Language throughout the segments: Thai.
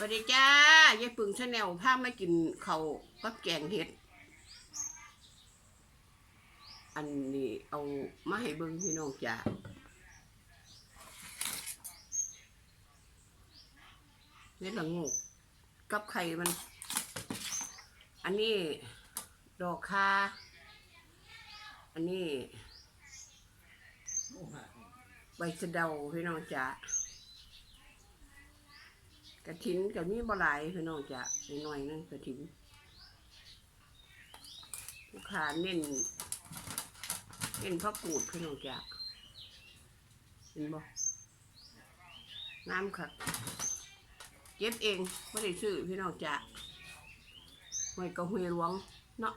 สวัสดีจ้ายายปึงชาแนลพาไมากินเขากับแกงเห็ด อันนี้เอามาให้เบิ่งพี่น้องจ้าเม็ดละงูกกับไข่มัน อันนี้ดอกคาอันนี้ใบสะเดาพี่น้องจ้า กระถินกับนี่บ่หลายพี่น้องจะหน่อยนึงกระถินลูกค้าเน้นเน้นพักกูดพี่น้องจะเห็นบ่น้ำค่ะเก็บเองไม่ได้ซื้อพี่น้องจะหวยกระหวยหลวงเนาะ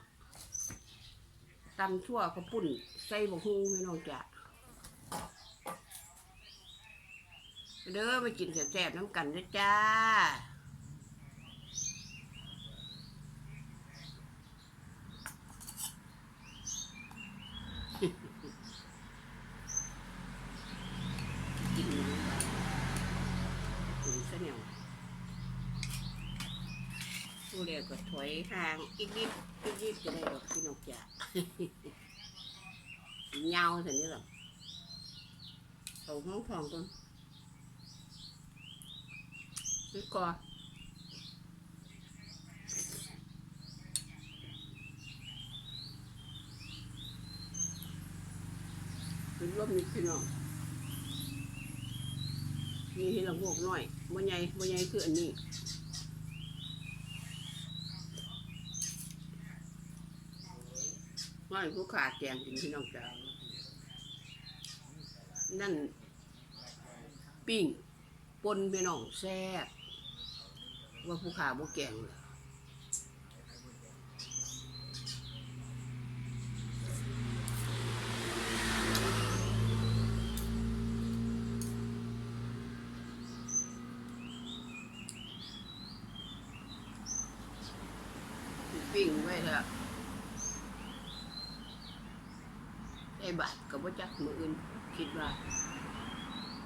ตำทั่วกระปุ่นใส่บะฮุงพี่น้องจะ เด้อมากินแซ่บๆน้ำกันเด้อจ้ากินกินซะเนี่ยผู้เรียกก็ถอยห่างอีกนิดอีกนิดจะได้ดอกพี่นกจ่าเงาสินี่หรอเขาห้องทองต้น นี่ก่อนเป็นร่มนิดพี่น้องมีให้ละงวกหน่อยบ่ใหญ่บ่ใหญ่คืออันนี้น้อยผู้ขาดแกงกินพี่น้องจ้านั่น ปิ้งปนพี่น้องแซ่บ ว่าผู้ขาบ่แกงเลยปิ้งไว้เถอะได้บาทกับว่าจักมืออื่นคิดว่า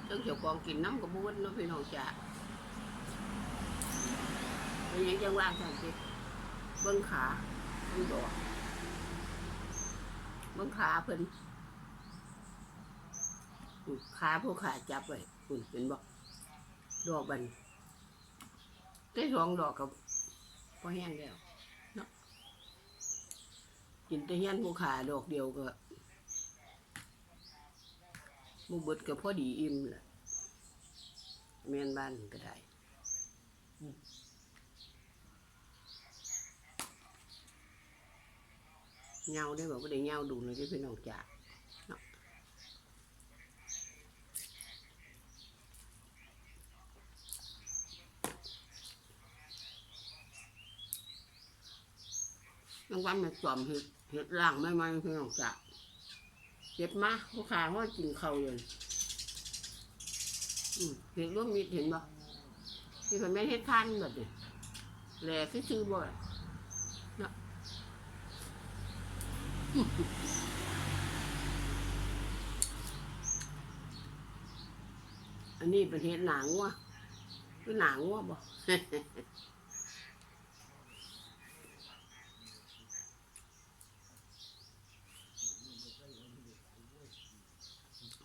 เจ้าเจ้าของกินน้ำกับบุ้นเนาะพี่น้องจ๋า เป็นยังจังว่าจังสิเบิ้งขาเบิ้งดอกเบิ้งขาเพิ่นขาผู้ขาจับไว้คุณเป็นบอกดอกบันได้สองดอกกับพอแห้งแล้วเนาะกินแต่เฮียนผู้ขาดอกเดียวก็มูเบิดก็พอดีอิ่มแหละแม่นบ้านก็ได้อืม เงาได้บอกว่าได้เงาดูเลยที่พี่น้องจ่านาะรางวัลมันจอมเห็ดเห็ดร่างไม่ไม่พี่น้องจ่าเจ็บมาผู้ขาเขากินเขาเลยเห็นร่วมมิดเห็นบ่ที่คนไม่เฮ็ดทานแบบนี้แหล่ซื้อบ่เนาะ อันนี้เป็นเห็ดหนังวะคือหนังวะบ่เ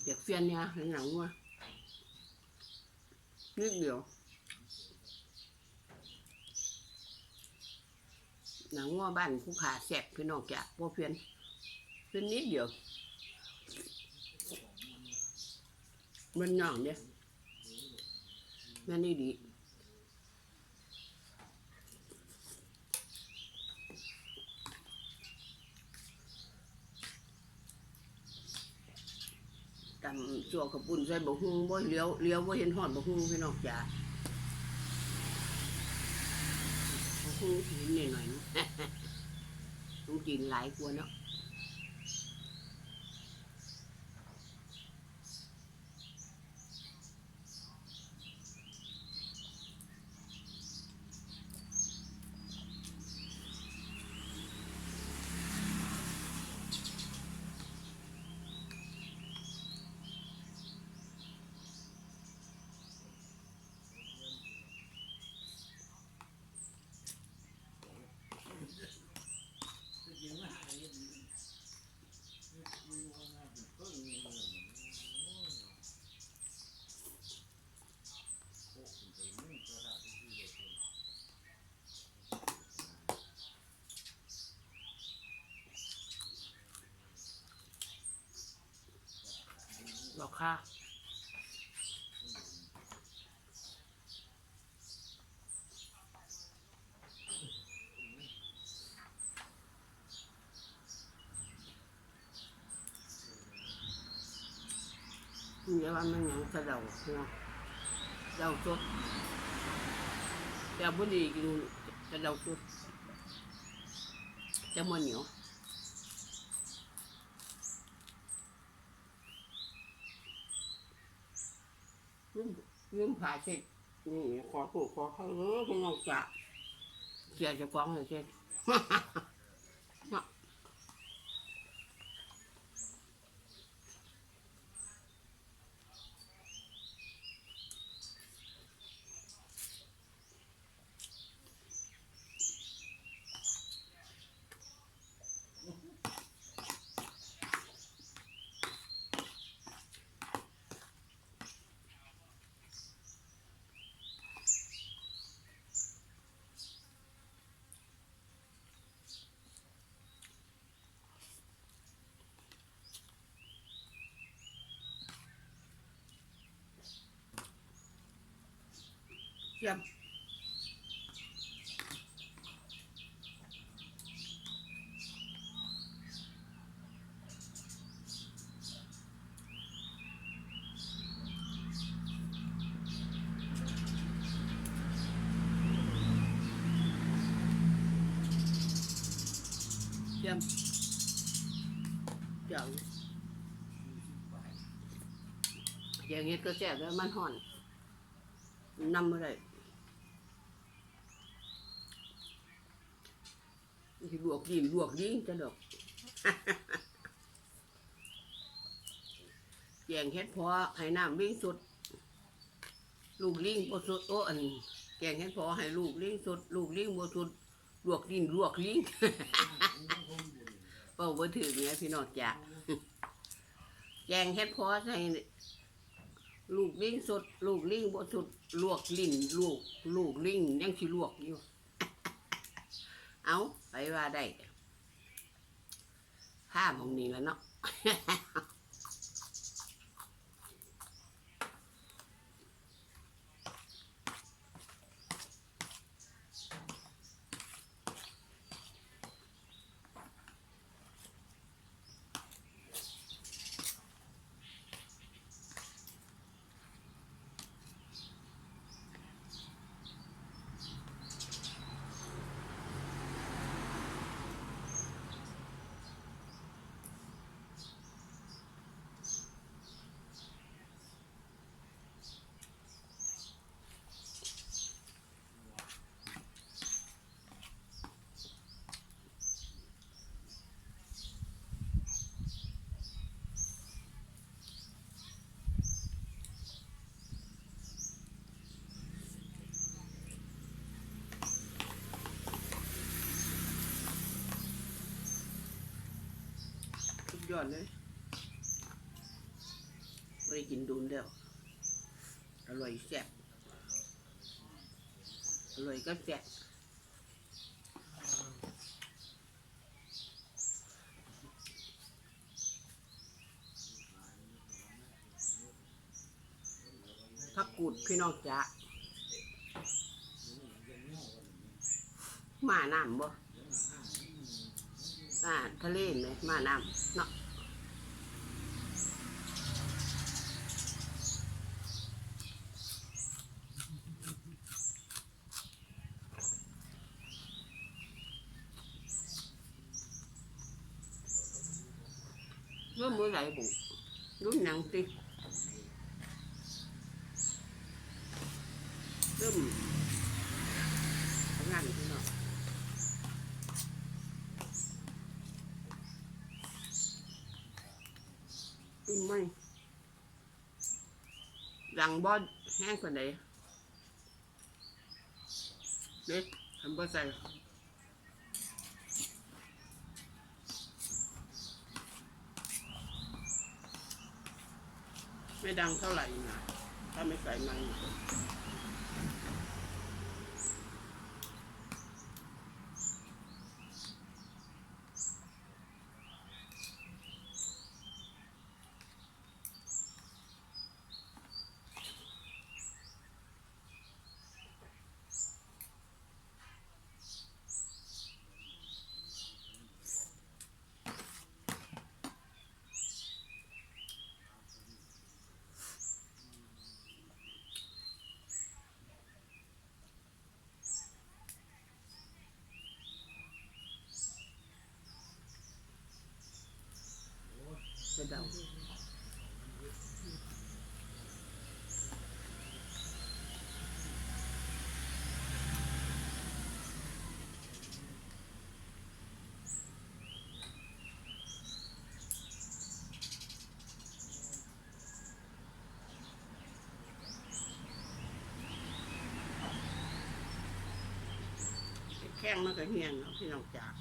ด็กเฟียนเนี่ยเห็นหนังวะนิดเดียวหนังว่าบ้านผู้ขาแสบพี่น้องแกะว่าเพียน เป็นนิดเดียว มันหน่องเนี่ยม่นี่ดีตำจั่วกับปุ่นใส่บะฮุงบ่เลี้ยวเลี้ยวบ่เห็นหอดบะฮุงพี่น้องจ๋าบะฮุงเห็นหน่อยหน่อยนะต้องกินหลายกว่าเนาะ บอกค่ะ นี่ว่ามันยังกระเดาเนาะเดาสดแต่บุดีกินกระเดาสดจะมันเหนียว ยืมยืมผ่าเช็ดนี่ขอถูกขอเขาเออคุณน้องจะเสียจะฟ้องเลยเช็ดเยี่ยมเยี่ยมเจ๋งอย่างนี้ ก็แซ่บแล้วมันห่อนน ที่ลวกดินลวกดิ้งจะดอกแกงเฮ็ดพอให้น้ำวิ่งสุด ลูกลิงบ่สุดโอ้อันแกงเฮ็ดพอให้ลูกลิงสุด ลูกลิงบ่สุดลวกดินลวกลิงเป้าบ่ถึงไงพี่นองจ้ะแกงเฮ็ดพอใส่ลูกลิงสุด ลูกลิงบ่สุดลวกลิ้นลูก ลูกลิงยังสิลวกอยู่ เอาไปว่าได้ผ้าหมองนี้แล้วเนาะ สุด ยอดเลยไม่ได้กินดูนแล้วอร่อยแซ่บอร่อยก็แซ่บพักกูดพี่น้องจ๊ะมาน้ำบ่อ่าทะเลไหมมาน้ำเนาะเมื่อมื่อไหร่บุรุ่นหนังติเริ่มทำงานพี่น้อง กินไหม ดังบอดแห้งกว่าไหนเด็กทำบ่ใส่ไม่ดังเท่าไหร่นะถ้าไม่ใส่มัน giàu แข้งมันก็เงียงเนาะพี่น้องจ๋า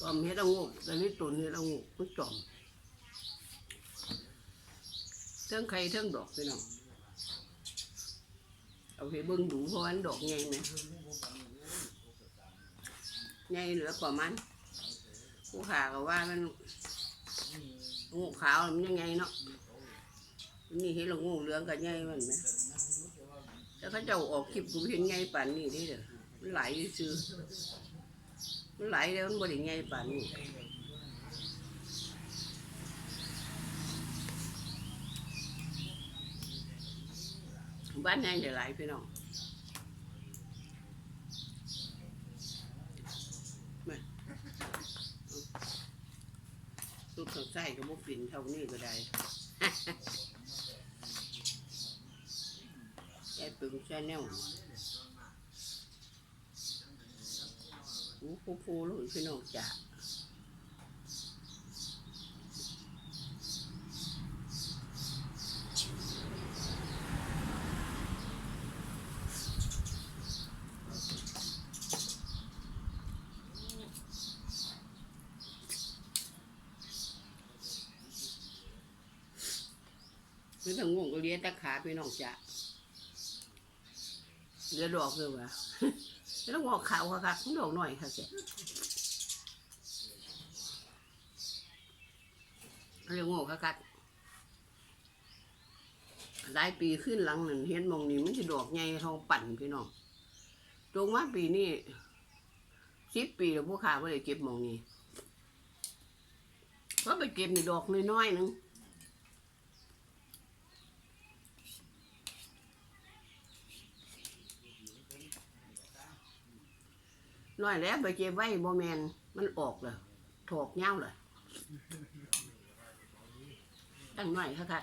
อมเฮ็ดละงูแต่นี่ตุนเฮ็ดละงูมันจอมเทิงไข่เทิงดอกพี่น้องเอาไปเบิ่งดูเพราะว่ามันดอกใหญ่ไหมใหญ่เหลือกว่ามันผู้ขาก็ว่ามันงูขาวมันยังไงเนาะนี่เห็นละงูเหลืองกับใหญ่มันไหมแต่เขาเจ้าออกคลิปกูเห็นใหญ่ป่านนี้เด้เด้อไหลซื่อ มันไหลแล้วมันบริไงป่านนี้บ้านแห้งจะไหลพี่น้องมาสุดข้างใต้ก็บ่ปิ่นเท่านี้ก็ได้แค่ปึงแค่แนว หูฟูฟูๆลูกพี่น้องจ๋าพี่ต้องงงก็เลี้ยงตะขาพี่น้องจ๋าเลี้ยงดอกเลยวะ ไม่ต้องงอกขาวค่ะค่ะต้องดอกหน่อยค่ะแกเรียกงอกค่ะค่ะหลายปีขึ้นหลังหนึ่งเห็นมองนี้มันจะดอกใหญ่ทองปั่นพี่น้องจงมาปีนี้สิบปีแล้วพวกข้าไม่ได้เก็บมองนี้เพราะไปเก็บในดอกน้อยๆหนึง น้อยแล้วไปเก็บไว้บ่แมนมันออกเลยถอกเงาเลยตั้งหน่อยค่ะค่ะ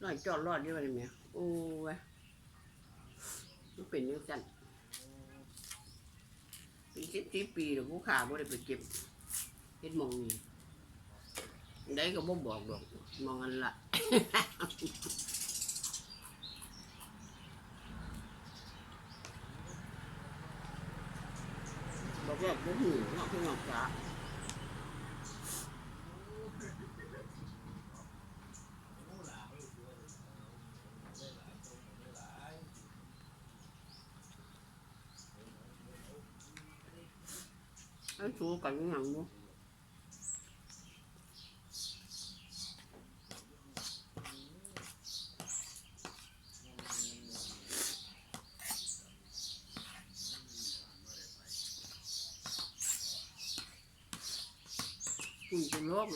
หน่อยจอดรอดอยู่เลยแม่โอ้ยมันเป็นอยังกันเป็นสิบสิบปีแล้วผู้ขาบ่ได้ไปเก็บเฮ็ดมองนี้ได้ก็บ่บอกดอกมองอันละ บอกว่าบ่หูเนาะพี่น้องจ๋าไอ้ชูกันยังงู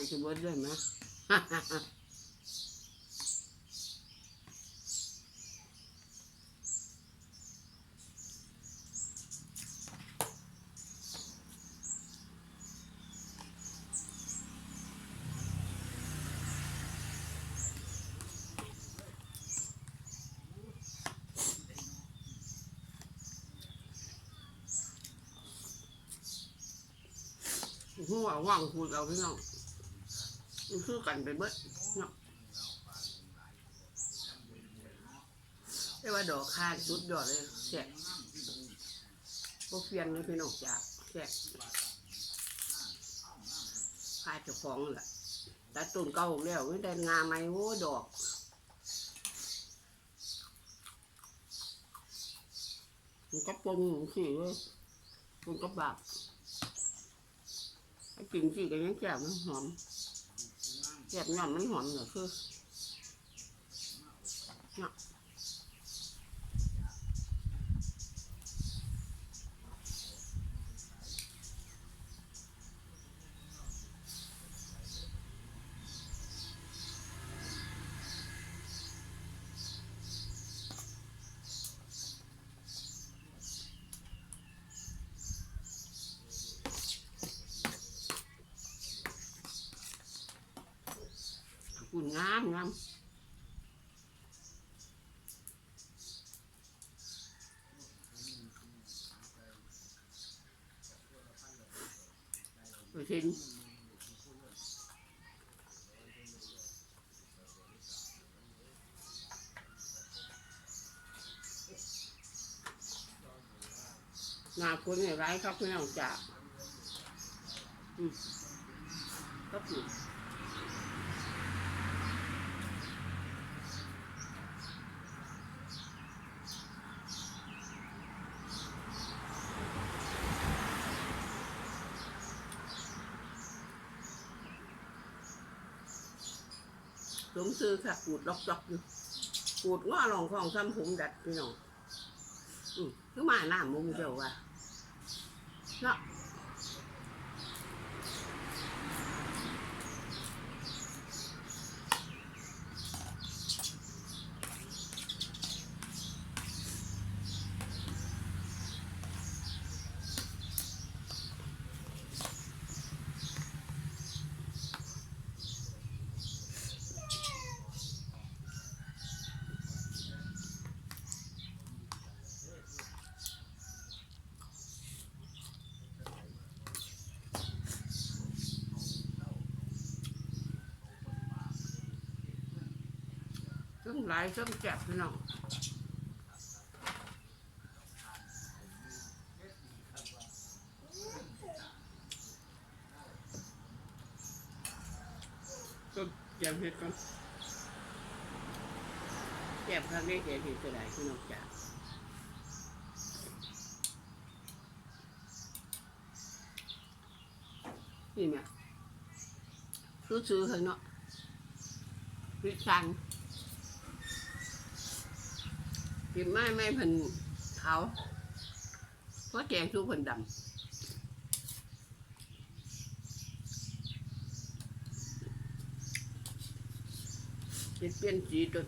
ณ จะโลกมันะเบิดได้ไหมหัวว่างพูดเอาพี่น้อง คือกันไปเบิดเนาะแต่ว่าดอกคาดสุดยอดเลยแซ่บพวกเฟียนเลยพี่น้องจ้าแซ่บคาดเจ้าของแหละแต่ต้นเก่าแล้วไม่ได้งาไหมโอ้ดอกมันก็ปนสิเลยมันก็บาปกินสิก็ยังแจ่มันหอม แจ่บน้ำมันหอมเหรอคือเนาะ งามงามไปทิ้งหน้าคนเนี่ยร้ายครับพี่น้องจ๋าอืมก็ผิด สมซื้อค่ะกูดล็อกล็อกอยู่กูดง้อลองของซ้ำผมดัดพี่น้องอืมคือมาหน้ามุมเดียวว่ ซึ่งหลายซึ่งแจ็บพี่น้องก็แจ็บเห็ดก่อนแจ็บครั้งนี้แจ็บเห็ดจะได้พี่น้องจ๋านี่แม่ซื้อๆเถอะเนาะวิชัน กินไม่ไม่เพิ่นเขาเพราะแกงชูเพิ่นดำเปลี่ยนสีจน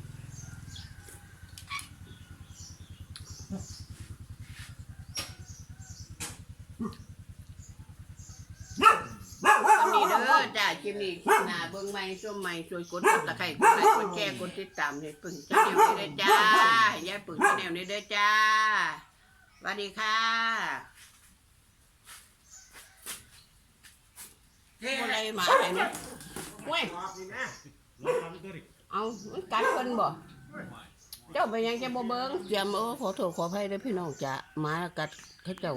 นี้เด้ อจ้าคลิปนี้คลิปหน้าเบิ่งใหม่ชมใหม่ช่วยกดติดตะไคร้กดไลค์กดแชร์กดติดตามให้ปึ่งจ้าแนวนี้เด้อจ้าให้ยายปึ่งแนวนี้เด้อจ้าสวัสดีค่ะอะไรมาไหนนี่เว้ยเอามันกัดเพิ่นบ่เจ้าไปยังจะบ่เบิ่งเสียมเออขอโทษขออภัยเด้อพี่น้องจ้าหมากัดเขาเจ้า